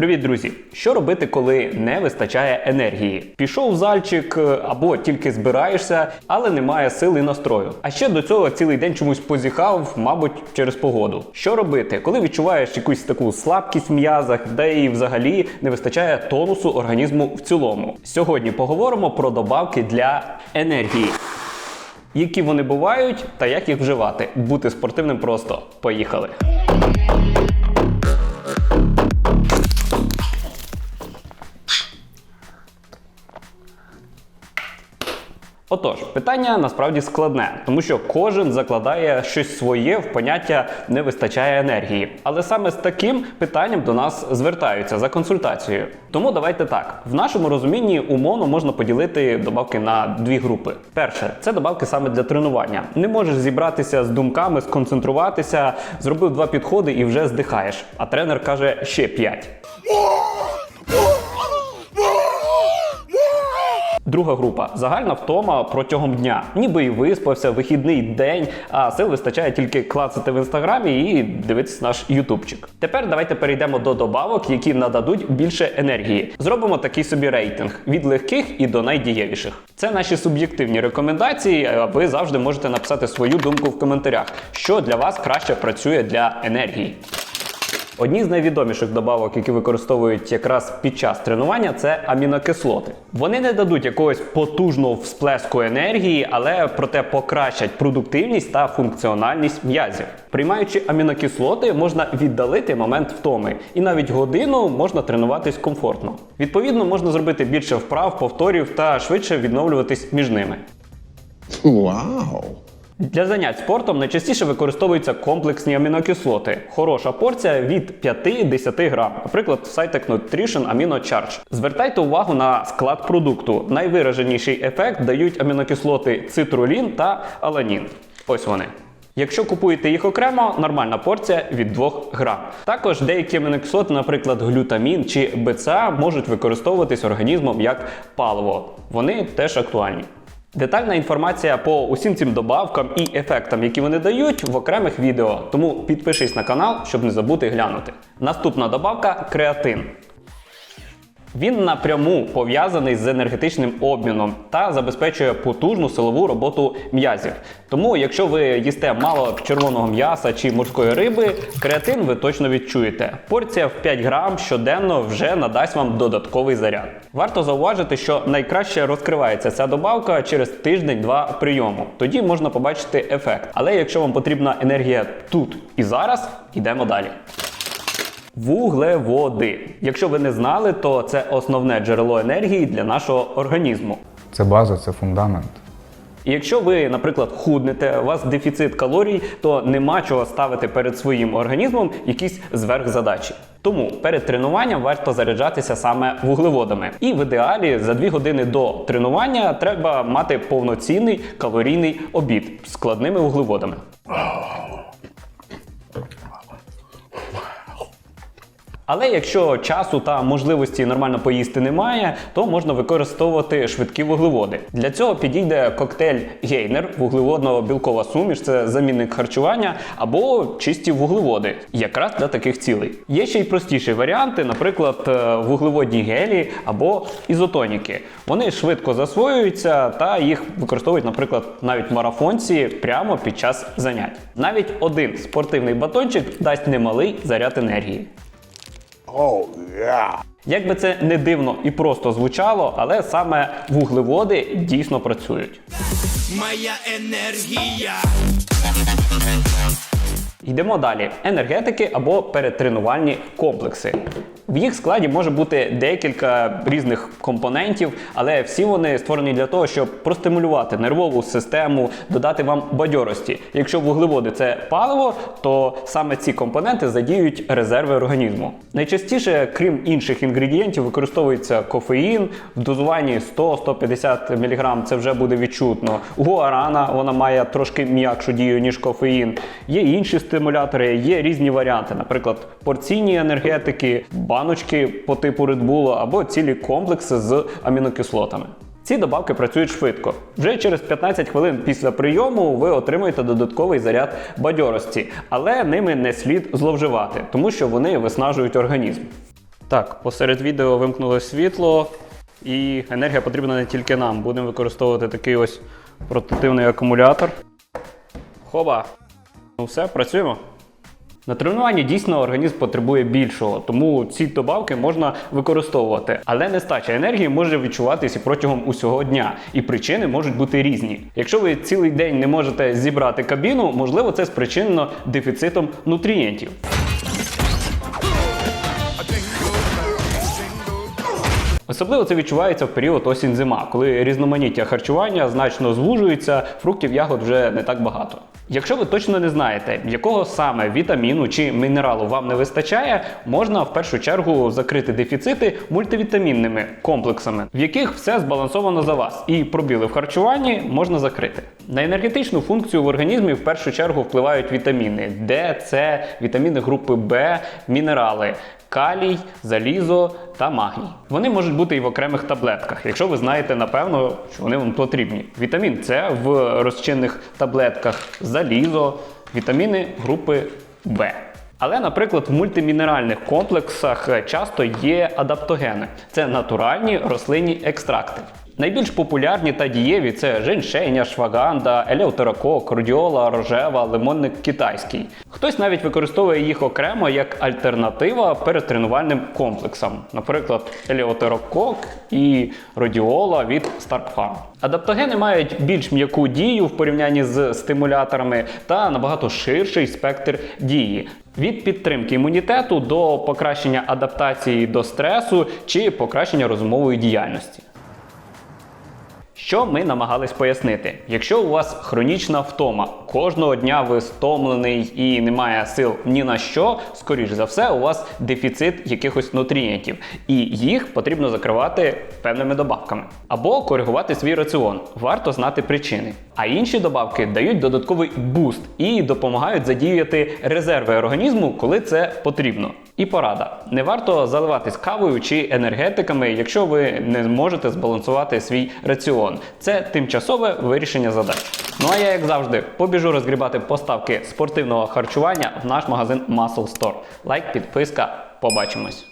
Привіт, друзі! Що робити, коли не вистачає енергії? Пішов в зальчик е, або тільки збираєшся, але немає сили і настрою. А ще до цього цілий день чомусь позіхав, мабуть, через погоду. Що робити, коли відчуваєш якусь таку слабкість в м'язах, де і взагалі не вистачає тонусу організму в цілому? Сьогодні поговоримо про добавки для енергії. Які вони бувають та як їх вживати. Бути спортивним просто. Поїхали! Отож, питання насправді складне, тому що кожен закладає щось своє в поняття не вистачає енергії. Але саме з таким питанням до нас звертаються за консультацією. Тому давайте так: в нашому розумінні умовно можна поділити добавки на дві групи. Перше, це добавки саме для тренування. Не можеш зібратися з думками, сконцентруватися, зробив два підходи і вже здихаєш. А тренер каже ще п'ять. Друга група загальна втома протягом дня. Ніби і виспався, вихідний день, а сил вистачає тільки клацати в інстаграмі і дивитися наш ютубчик. Тепер давайте перейдемо до добавок, які нададуть більше енергії. Зробимо такий собі рейтинг від легких і до найдієвіших. Це наші суб'єктивні рекомендації. а Ви завжди можете написати свою думку в коментарях, що для вас краще працює для енергії. Одні з найвідоміших добавок, які використовують якраз під час тренування, це амінокислоти. Вони не дадуть якогось потужного всплеску енергії, але проте покращать продуктивність та функціональність м'язів. Приймаючи амінокислоти, можна віддалити момент втоми, і навіть годину можна тренуватись комфортно. Відповідно, можна зробити більше вправ, повторів та швидше відновлюватись між ними. Вау! Для занять спортом найчастіше використовуються комплексні амінокислоти. Хороша порція від 5-10 грам. Наприклад, Cytec Nutrition Amino Charge. Звертайте увагу на склад продукту. Найвираженіший ефект дають амінокислоти цитрулін та аланін. Ось вони. Якщо купуєте їх окремо, нормальна порція від 2 грам. Також деякі амінокислоти, наприклад, глютамін чи БЦА, можуть використовуватись організмом як паливо. Вони теж актуальні. Детальна інформація по усім цим добавкам і ефектам, які вони дають, в окремих відео. Тому підпишись на канал, щоб не забути глянути. Наступна добавка креатин. Він напряму пов'язаний з енергетичним обміном та забезпечує потужну силову роботу м'язів. Тому, якщо ви їсте мало червоного м'яса чи морської риби, креатин ви точно відчуєте. Порція в 5 грам щоденно вже надасть вам додатковий заряд. Варто зауважити, що найкраще розкривається ця добавка через тиждень-два прийому. Тоді можна побачити ефект. Але якщо вам потрібна енергія тут і зараз, йдемо далі. Вуглеводи. Якщо ви не знали, то це основне джерело енергії для нашого організму. Це база, це фундамент. І якщо ви, наприклад, худнете, у вас дефіцит калорій, то нема чого ставити перед своїм організмом якісь зверхзадачі. Тому перед тренуванням варто заряджатися саме вуглеводами. І в ідеалі за 2 години до тренування треба мати повноцінний калорійний обід з складними вуглеводами. Але якщо часу та можливості нормально поїсти немає, то можна використовувати швидкі вуглеводи. Для цього підійде коктейль Гейнер, вуглеводно-білкова суміш, це замінник харчування або чисті вуглеводи, якраз для таких цілей. Є ще й простіші варіанти, наприклад, е, вуглеводні гелі або ізотоніки. Вони швидко засвоюються та їх використовують, наприклад, навіть марафонці прямо під час занять. Навіть один спортивний батончик дасть немалий заряд енергії. Oh, yeah! Як би це не дивно і просто звучало, але саме вуглеводи дійсно працюють. Моя енергія. Йдемо далі: енергетики або перетренувальні комплекси. В їх складі може бути декілька різних компонентів, але всі вони створені для того, щоб простимулювати нервову систему, додати вам бадьорості. Якщо вуглеводи це паливо, то саме ці компоненти задіють резерви організму. Найчастіше, крім інших інгредієнтів, використовується кофеїн в дозуванні 100-150 мг. Це вже буде відчутно. Гуарана вона має трошки м'якшу дію ніж кофеїн. Є інші стимулятори, є різні варіанти, наприклад, порційні енергетики, баночки по типу Red Bull або цілі комплекси з амінокислотами. Ці добавки працюють швидко. Вже через 15 хвилин після прийому ви отримуєте додатковий заряд бадьорості, але ними не слід зловживати, тому що вони виснажують організм. Так, посеред відео вимкнуло світло, і енергія потрібна не тільки нам. Будемо використовувати такий ось портативний акумулятор. Хоба! Ну все, працюємо. На тренуванні дійсно організм потребує більшого, тому ці добавки можна використовувати. Але нестача енергії може відчуватися протягом усього дня, і причини можуть бути різні. Якщо ви цілий день не можете зібрати кабіну, можливо, це спричинено дефіцитом нутрієнтів. Особливо це відчувається в період осінь-зима, коли різноманіття харчування значно звужується, фруктів ягод вже не так багато. Якщо ви точно не знаєте, якого саме вітаміну чи мінералу вам не вистачає, можна в першу чергу закрити дефіцити мультивітамінними комплексами, в яких все збалансовано за вас, і пробіли в харчуванні можна закрити. На енергетичну функцію в організмі в першу чергу впливають вітаміни Д, С, вітаміни групи Б, мінерали калій, залізо та магній. Вони можуть бути і в окремих таблетках, якщо ви знаєте напевно, що вони вам потрібні. Вітамін С в розчинних таблетках, залізо, вітаміни групи В. Але, наприклад, в мультимінеральних комплексах часто є адаптогени. Це натуральні рослинні екстракти. Найбільш популярні та дієві це женьшень, шваганда, елеутерокок, родіола, рожева, лимонник китайський. Хтось навіть використовує їх окремо як альтернатива перед тренувальним комплексам, наприклад, елеутерокок і родіола від Stark Farm. Адаптогени мають більш м'яку дію в порівнянні з стимуляторами та набагато ширший спектр дії. Від підтримки імунітету до покращення адаптації до стресу чи покращення розумової діяльності. Що ми намагались пояснити? Якщо у вас хронічна втома, кожного дня ви стомлений і немає сил ні на що, скоріш за все, у вас дефіцит якихось нутрієнтів, і їх потрібно закривати певними добавками або коригувати свій раціон. Варто знати причини. А інші добавки дають додатковий буст і допомагають задіяти резерви організму, коли це потрібно. І порада: не варто заливатись кавою чи енергетиками, якщо ви не зможете збалансувати свій раціон. Це тимчасове вирішення задач. Ну а я, як завжди, побіжу розгрібати поставки спортивного харчування в наш магазин Muscle Store. Лайк, підписка, побачимось.